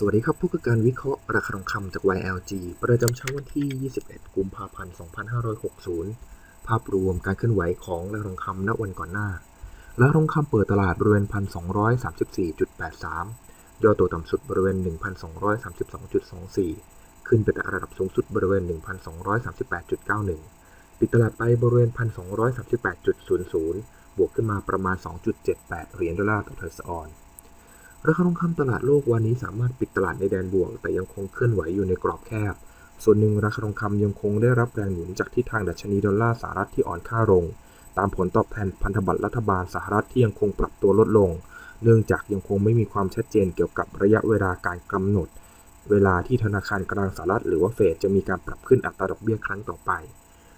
สวัสดีครับผู้คือการวิเคราะห์ราคาทองคำจาก YLG ประจำเช้าวันที่ 21 กุมภาพันธ์ 2560 ภาพรวมการเคลื่อนไหวของราคาทองคำณวันก่อนหน้า ราคาทองคำเปิดตลาดบริเวณ 1,234.83 ย่อตัวต่ำสุดบริเวณ 1,232.24 ขึ้นเป็นระดับสูงสุดบริเวณ 1,238.91 ปิดตลาดไปบริเวณ 1,238.00 บวกขึ้นมาประมาณ 2.78 เหรียญดอลลาร์ต่อเทอยส์ออน ราคาทองคำตลาดโลกวันนี้สามารถปิดตลาดในแดนบวก แต่ยังคงเคลื่อนไหวอยู่ในกรอบแคบ ส่วนหนึ่งราคาทองคำยังคงได้รับแรงหนุนจากทิศทางดัชนีดอลลาร์สหรัฐที่อ่อนค่าลง ตามผลตอบแทนพันธบัตรรัฐบาลสหรัฐที่ยังคงปรับตัวลดลง เนื่องจากยังคงไม่มีความชัดเจนเกี่ยวกับระยะเวลาการกำหนด เวลาที่ธนาคารกลางสหรัฐหรือว่าเฟดจะมีการปรับขึ้นอัตราดอกเบี้ยครั้งต่อไป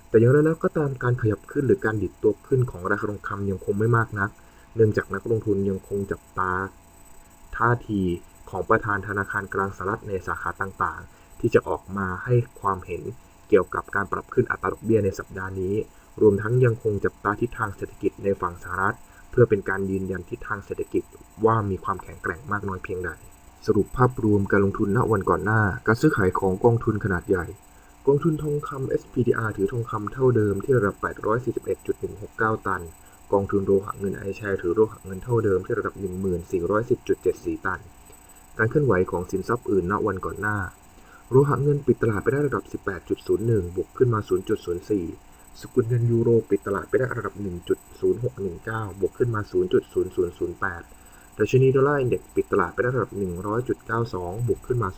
แต่อย่างไรแล้วก็ตามการขยับขึ้นหรือการดิดตัวขึ้นของราคาทองคำยังคงไม่มากนัก เนื่องจากนักลงทุนยังคงจับตา ท่าทีของประธานธนาคารกลางสหรัฐในสาขาต่างๆ ที่จะออกมาให้ความเห็นเกี่ยวกับการปรับขึ้นอัตราดอกเบี้ยในสัปดาห์นี้ รวมทั้งยังคงจับตาทิศทางเศรษฐกิจในฝั่งสหรัฐ เพื่อเป็นการยืนยันทิศทางเศรษฐกิจว่ามีความแข็งแกร่งมากน้อยเพียงใด สรุปภาพรวมการลงทุนณวันก่อนหน้า การซื้อขายของกองทุนขนาดใหญ่ กองทุนทองคำ SPDR ถือทองคำเท่าเดิมที่ระดับ 841.169 ตัน กองทุนโลหะเงินไอแชร์ถือโลหะเงินเท่าเดิมที่ระดับ 1410.74 ตัน การเคลื่อนไหวของสินทรัพย์อื่นณวันก่อนหน้า โลหะเงินปิดตลาดไปได้ระดับ 18.01 บวกขึ้นมา 0.04 สกุลเงินยูโรปิดตลาดไปได้ระดับ 1.0619 บวกขึ้นมา 0.0008ดัชนีดอลลาร์อินเด็กซ์ปิดตลาดไปได้ระดับ 100.92 บวกขึ้นมา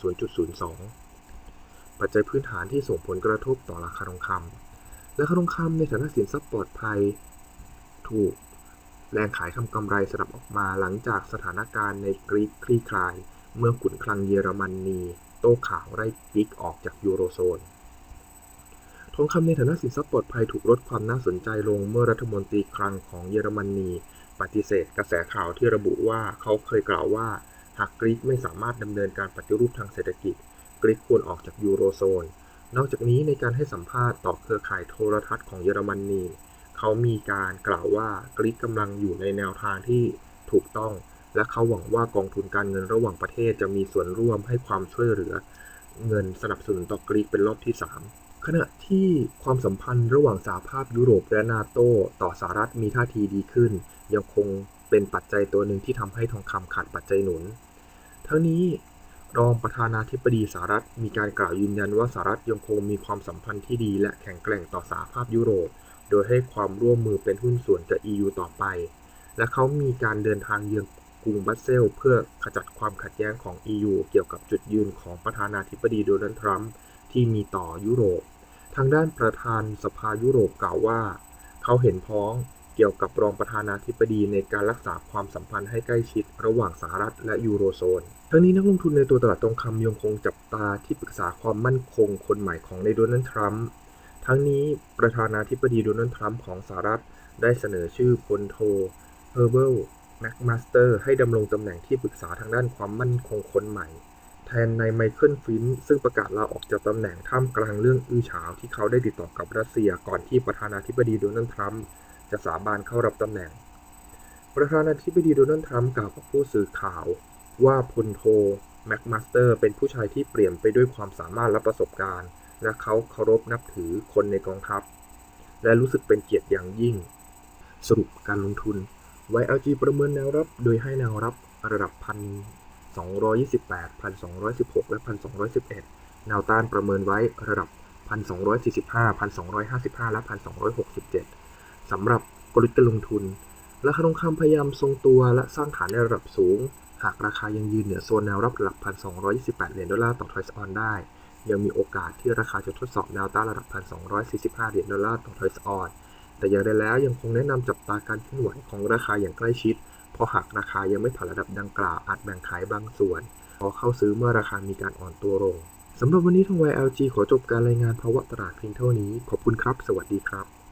0.02 ปัจจัยพื้นฐานที่ส่งผลกระทบต่อราคาทองคำราคาทองคำในฐานะสินทรัพย์ปลอดภัย ถูก แรงขายทำกำไรสลับออกมาหลังจากสถานการณ์ในกรีกคลี่คลาย เมื่อขุนคลังเยอรมนนีโต้ข่าวไล่กรีกออกจากยูโรโซน ทองคำในฐานะสินทรัพย์ปลอดภัยถูกลดความน่าสนใจลงเมื่อรัฐมนตรีคลังของเยอรมนีปฏิเสธกระแสข่าวที่ระบุว่าเขาเคยกล่าวว่า หากกรีกไม่สามารถดำเนินการปฏิรูปทางเศรษฐกิจ กรีกควรออกจากยูโรโซน นอกจากนี้ในการให้สัมภาษณ์ต่อเครือข่ายโทรทัศน์ของเยอรมนี เขามีการกล่าวว่ากรีกกำลังอยู่ในแนวทางที่ถูกต้อง และเขาหวังว่ากองทุนการเงินระหว่างประเทศจะมีส่วนร่วมให้ความช่วยเหลือ เงินสนับสนุนต่อกรีกเป็นรอบที่ 3 ขณะที่ความสัมพันธ์ระหว่างสหภาพยุโรปและนาโตต่อสหรัฐมีท่าทีดีขึ้น ยังคงเป็นปัจจัยตัวหนึ่งที่ทำให้ทองคำขาดปัจจัยหนุน ทั้งนี้รองประธานาธิบดีสหรัฐมีการกล่าวยืนยันว่าสหรัฐยังคงมีความสัมพันธ์ที่ดีและแข็งแกร่งต่อสหภาพยุโรป โดยให้ความร่วมมือเป็นหุ้นส่วนกับ EU ต่อไป และเขามีการเดินทางเยือนกรุงบัสเซล เพื่อขจัดความขัดแย้งของ EU เกี่ยวกับจุดยืนของประธานาธิบดีโดนัลด์ทรัมป์ที่มีต่อยุโรป ทางด้านประธานสภายุโรปกล่าวว่า เขาเห็นพ้องเกี่ยวกับรองประธานาธิบดีในการรักษาความสัมพันธ์ให้ใกล้ชิดระหว่างสหรัฐและยูโรโซน ทั้งนี้นักลงทุนในตัวตลาดทองคำยังคงจับตาที่ปรึกษาความมั่นคงคนใหม่ของในโดนัลด์ทรัมป์ ทั้งนี้ประธานาธิบดีโดนัลด์ทรัมป์ของสหรัฐได้เสนอชื่อพลโทเฮอร์เบิลแม็กมาสเตอร์ให้ดำรงตำแหน่งที่ปรึกษาทางด้านความมั่นคงคนใหม่ แทนนายไมเคิลฟินซึ่งประกาศลาออกจากตำแหน่งท่ามกลางเรื่องอื้อฉาวที่เขาได้ติดต่อกับรัสเซียก่อนที่ประธานาธิบดีโดนัลด์ทรัมป์จะสาบานเข้ารับตำแหน่ง ประธานาธิบดีโดนัลด์ทรัมป์กล่าวกับผู้สื่อข่าว ว่าพลโทแม็กมาสเตอร์เป็นผู้ชายที่เปลี่ยนไปด้วยความสามารถและประสบการณ์ และเขาเคารพนับถือคนในกองทัพ และรู้สึกเป็นเกียรติอย่างยิ่ง สรุปการลงทุน YLG ประเมินแนวรับ โดยให้แนวรับระดับ 1,228 1,216 และ 1,211 แนวต้านประเมินไว้ระดับ 1,245 1,255 และ 1,267 สำหรับกลยุทธ์การลงทุน ราคาทองคำพยายามทรงตัวและสร้างฐานในระดับสูง หากราคายังยืนเหนือโซนแนวรับระดับ1,228 เหรียญดอลลาร์ต่อทอยส์ออนได้ ยังมีโอกาสที่ราคาจะทดสอบแนวต้านระดับ 1,245 เหรียญดอลลาร์ต่อทอยส์ออนแต่อย่างไรแล้วยังคงแนะนำจับตาการเคลื่อนไหวของราคาอย่างใกล้ชิด เพราะหากราคายังไม่ผ่านระดับดังกล่าวอาจแบ่งขายบางส่วน พอเข้าซื้อเมื่อราคามีการอ่อนตัวลงสำหรับวันนี้ทาง YLG ขอจบการรายงานภาวะตลาดเพียงเท่านี้ ขอบคุณครับ สวัสดีครับ